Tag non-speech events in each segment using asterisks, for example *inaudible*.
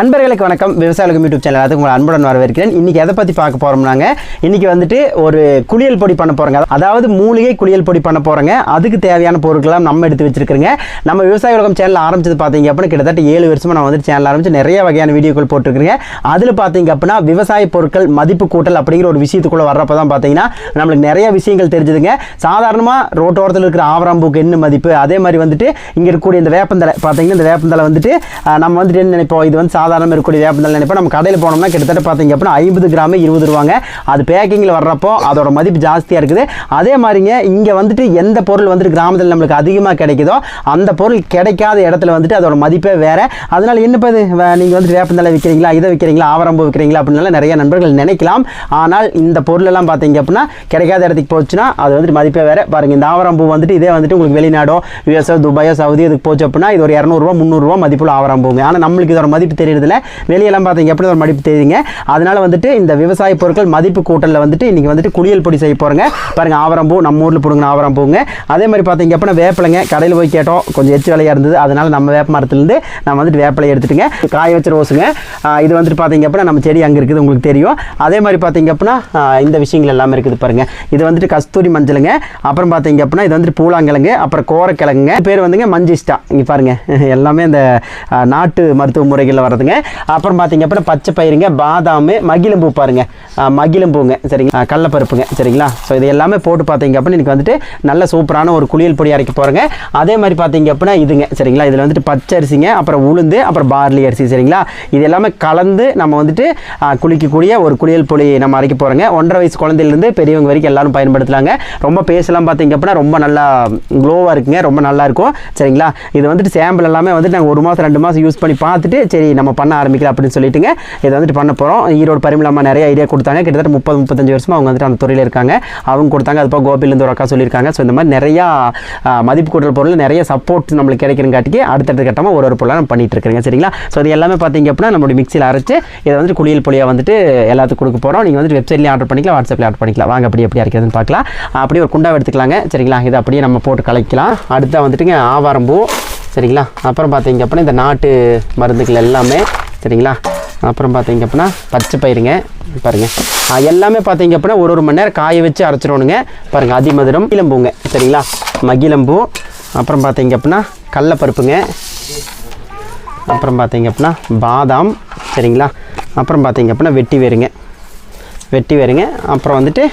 நண்பர்களுக்கு வணக்கம். விவசாயிகளுக்கு யூடியூப் சேனல் அதுக்கு உங்களை அன்புடன் வரவேற்கிறேன். இன்னைக்கு எதை பற்றி பார்க்க போகிறோம்னாங்க இன்றைக்கி வந்துட்டு ஒரு குளியல் பொடி பண்ண போகிறோங்க அதாவது மூலிகை குளியல் பொடி பண்ண போகிறோங்க அதுக்கு தேவையான பொருட்கள்லாம் நம்ம எடுத்து வச்சிருக்கிறோங்க. நம்ம விவசாய உலகம் சேனல் ஆரம்பிச்சது பார்த்தீங்க அப்படின்னா கிட்டத்தட்ட ஏழு வருஷமாக நான் வந்துட்டு சேனல் ஆரம்பிச்சு நிறைய வகையான வீடியோக்கள் போட்டிருக்கிறேன் அதில் பார்த்தீங்க அப்படின்னா விவசாய பொருட்கள் மதிப்பு கூட்டல் அப்படிங்கிற ஒரு விஷயத்துக்குள்ளே வர்றப்ப தான் பார்த்தீங்கன்னா நம்மளுக்கு நிறைய விஷயங்கள் தெரிஞ்சுதுங்க. சாதாரணமாக ரோட்டோரத்தில் இருக்கிற ஆவராம்பூக்கு என்ன மதிப்பு அதே மாதிரி வந்துட்டு இங்கே இருக்கக்கூடிய இந்த வேப்பந்தலை பார்த்தீங்கன்னா இந்த வேப்பந்தலை வந்துட்டு நம்ம வந்துட்டு என்ன நினைப்போம்? இது வந்து சாதாரண இருக்கக்கூடிய வேப்பந்தல் நினைப்போம். நம்ம கடையில் போனோம்னா கிட்டத்தட்ட பார்த்தீங்க அப்படின்னா ஐம்பது கிராம் இருபது ரூபாங்க. அது பேக்கிங்கில் வர்றப்போ அதோட மதிப்பு ஜாஸ்தியாக இருக்குது. அதே மாதிரிங்க இங்கே வந்துட்டு எந்த பொருள் வந்துட்டு கிராமத்தில் நம்மளுக்கு அதிகமாக கிடைக்குதோ அந்த பொருள் கிடைக்காத இடத்துல வந்துட்டு அதோட மதிப்பே வேறு. அதனால் என்னப்பா இது? நீங்கள் வந்துட்டு வேப்பந்தலை விற்கிறீங்களா இதை விற்கிறீங்களா ஆவரம்பு விற்கிறீங்களா அப்படின்னால நிறைய நண்பர்கள் நினைக்கலாம். ஆனால் இந்த பொருளெல்லாம் பார்த்தீங்க அப்படின்னா கிடைக்காத இடத்துக்கு போச்சுன்னா அது வந்துட்டு மதிப்பே வேறு. பாருங்கள் இந்த ஆவரம்பு வந்துட்டு இதே வந்துட்டு உங்களுக்கு வெளிநாடோ யூஎஸ்ஓ துபாயோ சவுதி இதுக்கு போச்சு அப்படின்னா இது ஒரு இரநூறுவா முந்நூறுரூவா மதிப்புள்ள ஆவரம்பூங்க. ஆனால் நம்மளுக்கு இதோட மதிப்பு தெரியறதில்ல வெளியெல்லாம் பார்த்தீங்க எப்படி ஒரு மதிப்பு தெரியுங்க அதனால வந்துட்டு இந்த விவசாய பொருட்கள் மதிப்பு கூட்டலில் வந்துட்டு இன்றைக்கி வந்துட்டு குளியல் பொடி செய்ய போகிறேங்க பாருங்க ஆவரம்பூ நம்ம ஊரில் பிடுங்கின ஆவரம்பூங்க அதே மாதிரி பார்த்தீங்க அப்படின்னா வேப்பிலைங்க. கடையில் போய் கேட்டோம் கொஞ்சம் எச்சு விலையாக இருந்தது. அதனால் நம்ம வேப்ப மரத்துலேருந்து நம்ம வந்துட்டு வேப்பிலை எடுத்துட்டுங்க. காய வச்ச ரோஸுங்க. இது வந்துட்டு பார்த்தீங்க அப்படின்னா நம்ம செடி அங்கே இருக்குது உங்களுக்கு தெரியும். அதே மாதிரி பார்த்தீங்க அப்படின்னா இந்த விஷயங்கள் எல்லாமே இருக்குது பாருங்கள் இது வந்துட்டு கஸ்தூரி மஞ்சளுங்க. அப்புறம் பார்த்தீங்க அப்படின்னா இது வந்துட்டு பூலாங்கிழங்கு அப்புறம் கோரக்கிழங்குங்க. பேர் வந்துங்க மஞ்சிஸ்டா. இங்கே பாருங்கள் *laughs* எல்லாமே இந்த நாட்டு மருத்துவ முறைகளில் பாருங்க. அப்புறம் பார்த்தீங்க அப்படின்னா பச்சை பயிருங்க பாதாம் மகிழம்பூ பாருங்க. மகிழம்பூங்க. சரிங்க கடலப்பருப்புங்க. சரிங்களா? ஸோ இது எல்லாமே போட்டு பார்த்தீங்க அப்படின்னு எனக்கு வந்துட்டு நல்ல சூப்பரான ஒரு குளியல் பொடி அரைக்க போகிறேங்க அதே மாதிரி பார்த்தீங்க அப்படின்னா இதுங்க. சரிங்களா? இதில் வந்துட்டு பச்சை அரிசிங்க அப்புறம் உளுந்து அப்புறம் பார்லி அரிசி. சரிங்களா? இது எல்லாமே கலந்து நம்ம வந்துட்டு குளிக்கக்கூடிய ஒரு குளியல் பொடி நம்ம அரைக்க போகிறோங்க ஒன்றரை வயசு குழந்தையிலேருந்து பெரியவங்க வரைக்கும் எல்லாரும் பயன்படுத்தலாங்க. ரொம்ப பேசலாம் பார்த்தீங்க அப்படின்னா ரொம்ப நல்லா க்ளோவாக இருக்குங்க. ரொம்ப நல்லா இருக்கும். சரிங்களா? இது வந்துட்டு சாம்பிள் எல்லாமே வந்துட்டு நாங்கள் ஒரு மாதம் ரெண்டு மாதம் யூஸ் பண்ணி பார்த்துட்டு சரி நம்ம பண்ண ஆரம்பிக்கலாம் அப்படின்னு சொல்லிட்டுங்க. இதை வந்துட்டு பண்ண போகிறோம் ஈரோடு பரிமளம்மா நிறைய ஐடியா கொடுத்தாங்க. கிட்டத்தட்ட முப்பது முப்பத்தஞ்சு வருஷமாக அவங்க வந்துட்டு அந்த துறையில் இருக்காங்க. அவங்க கொடுத்தாங்க. அதுபோக கோபிலேருந்து ஒரு அக்கா சொல்லியிருக்காங்க. ஸோ இந்த மாதிரி நிறையா மதிப்பு கூட்டல் பொருள் நிறைய சப்போர்ட் நம்மளுக்கு கிடைக்கிறங்காட்டிக்கு அடுத்தடுத்த கட்டமாக ஒரு ஒரு பொருளாக நம்ம பண்ணிட்டு இருக்கிறேங்க. சரிங்களா? ஸோ இது எல்லாமே பார்த்தீங்க அப்படின்னா நம்மளுடைய மிக்சியில் அரைச்சு இதை வந்துட்டு குளியல் பொடியாக வந்துட்டு எல்லாத்துக்கும் கொடுக்க போகிறோம் நீங்கள் வந்துட்டு வெப்சைட்லேயும் ஆர்டர் பண்ணிக்கலாம் வாட்ஸ்அப்பில் ஆர்டர் பண்ணிக்கலாம். வாங்க அப்படி எப்படி அரைக்கிறதுன்னு பார்க்கலாம். அப்படியே ஒரு குண்டாவை எடுத்துக்கலாங்க. சரிங்களா? இதை அப்படியே நம்ம போட்டு கலைக்கலாம் அடுத்தா வந்துட்டுங்க ஆவாரம்பூ சரிங்களா? அப்புறம் பார்த்தீங்க அப்படின்னா இந்த நாட்டு மருந்துகள் எல்லாமே சரிங்களா? அப்புறம் பார்த்தீங்க அப்படின்னா பச்சை பயிருங்க பாருங்கள் எல்லாமே பார்த்தீங்க அப்படின்னா ஒரு ஒரு மணி நேரம் காய வச்சு அரைச்சிடணுங்க. பாருங்கள் அதிமதுரம் மகிழம்பூங்க சரிங்களா? மகிழம்பூ அப்புறம் பார்த்தீங்க அப்படின்னா கடலப்பருப்புங்க. அப்புறம் பார்த்தீங்க அப்படின்னா பாதாம் சரிங்களா? அப்புறம் பார்த்தீங்க அப்படின்னா வெட்டி வேருங்க. வெட்டி வேருங்க. அப்புறம் வந்துட்டு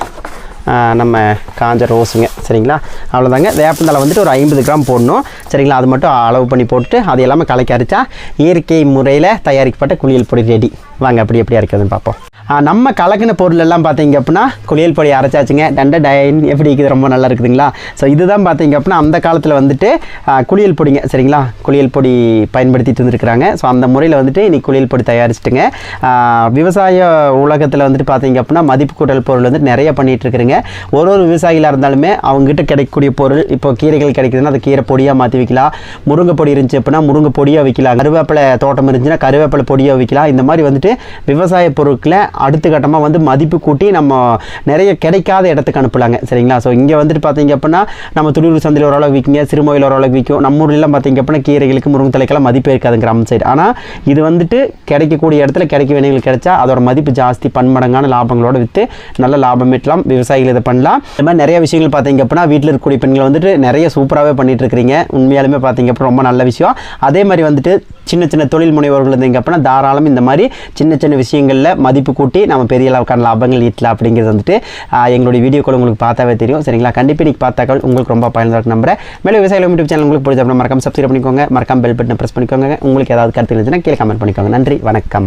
நம்ம காஞ்ச ரோஸுங்க. சரிங்களா? அவ்வளோதாங்க வேப்பந்தலை வந்துட்டு ஒரு ஐம்பது கிராம் போடணும். சரிங்களா? அது மட்டும் அளவு பண்ணி போட்டுட்டு அது எல்லாமே கலக்கி அரைச்சா இயற்கை முறையில் தயாரிக்கப்பட்ட குளியல் பொடி ரெடி வாங்க அப்படி எப்படி இருக்குதுன்னு பார்ப்போம். நம்ம கலக்கின பொருள் எல்லாம் பார்த்தீங்க அப்படின்னா குளியல் பொடி அரைச்சாச்சுங்க. டண்ட டைன் எப்படி இருக்குது ரொம்ப நல்லா இருக்குதுங்களா? ஸோ இதுதான் பார்த்தீங்க அப்படின்னா அந்த காலத்தில் வந்துட்டு குளியல் பொடிங்க. சரிங்களா? குளியல் பொடி பயன்படுத்திட்டு வந்துருக்குறாங்க ஸோ அந்த முறையில் வந்துட்டு இன்னைக்கு குளியல் பொடி தயாரிச்சிட்டுங்க. விவசாய உலகத்தில் வந்துட்டு பார்த்தீங்க அப்படின்னா மதிப்பு கூட்டல் பொருள் வந்து நிறைய பண்ணிகிட்டு இருக்கிறேங்க ஒரு ஒரு விவசாயிகளாக இருந்தாலுமே அவங்ககிட்ட கிடைக்கக்கூடிய பொருள் இப்போ கீரைகள் கிடைக்குதுன்னா அதை கீரை பொடியாக மாற்றி வைக்கலாம். முருங்கை பொடி இருந்துச்சு அப்படின்னா முருங்கை பொடியாக வைக்கலாம். கருவேப்பிலை தோட்டம் இருந்துச்சுன்னா கருவேப்பிலை பொடியாக வைக்கலாம். இந்த மாதிரி வந்துட்டு விவசாய பொருட்களை அடுத்த கட்டமாக வந்து மதிப்பு கூட்டி நம்ம நிறைய கிடைக்காத இடத்துக்கு அனுப்பலாங்க. சரிங்களா? ஸோ இங்கே வந்துட்டு பார்த்தீங்க அப்படின்னா நம்ம துளிர் சந்தையில் ஓரளவு விற்குங்க சிறுமோயில் ஓரளவு விற்கும். நம்ம ஊர்லாம் பார்த்தீங்க அப்படின்னா கீரைகளுக்கு முருங்கைத்தலைக்கெல்லாம் மதிப்பு இருக்காது கிராம சைடு ஆனால் இது வந்துட்டு கிடைக்கக்கூடிய இடத்துல கிடைக்க வேண்டியவங்களுக்கு கிடைச்சா அதோட மதிப்பு ஜாஸ்தி பன்மடங்கான லாபங்களோடு விற்று நல்ல லாபம் ஈட்டலாம் விவசாயிகள் இதை பண்ணலாம். இந்த மாதிரி நிறைய விஷயங்கள் பார்த்தீங்க அப்படின்னா வீட்டில் இருக்கக்கூடிய பெண்கள் வந்துட்டு நிறைய சூப்பராகவே பண்ணிட்டு இருக்கிறீங்க. உண்மையாலுமே பார்த்தீங்க அப்படின்னா ரொம்ப நல்ல விஷயம். அதே மாதிரி வந்துட்டு சின்ன சின்ன தொழில் முனைவர்கள் இருந்தீங்க அப்படின்னா தாராளம் இந்த மாதிரி சின்ன சின்ன விஷயங்களில் மதிப்பு கூட்டி நம்ம பெரிய அளவுக்கான லாபங்கள் ஈட்டலாம் அப்படிங்கிறது வந்துட்டு எங்களுடைய வீடியோக்கள் உங்களுக்கு பார்த்தாவே தெரியும். சரிங்களா? கண்டிப்பாக நீங்கள் பார்த்தாக்கள் உங்களுக்கு ரொம்ப பயனுள்ள நம்புறேன். மேலும் விவசாயிகள் யூடியூப் சேனல் உங்களுக்கு பிடிச்ச அப்படின்னா மறக்காம சப்ஸ்கிரைப் பண்ணிக்கோங்க. மறக்காம பெல் பட்டனை ப்ரெஸ் பண்ணிக்கோங்க. உங்களுக்கு ஏதாவது கருத்து இருந்துச்சுன்னா கீழே கமெண்ட் பண்ணிக்கோங்க. நன்றி. வணக்கம்.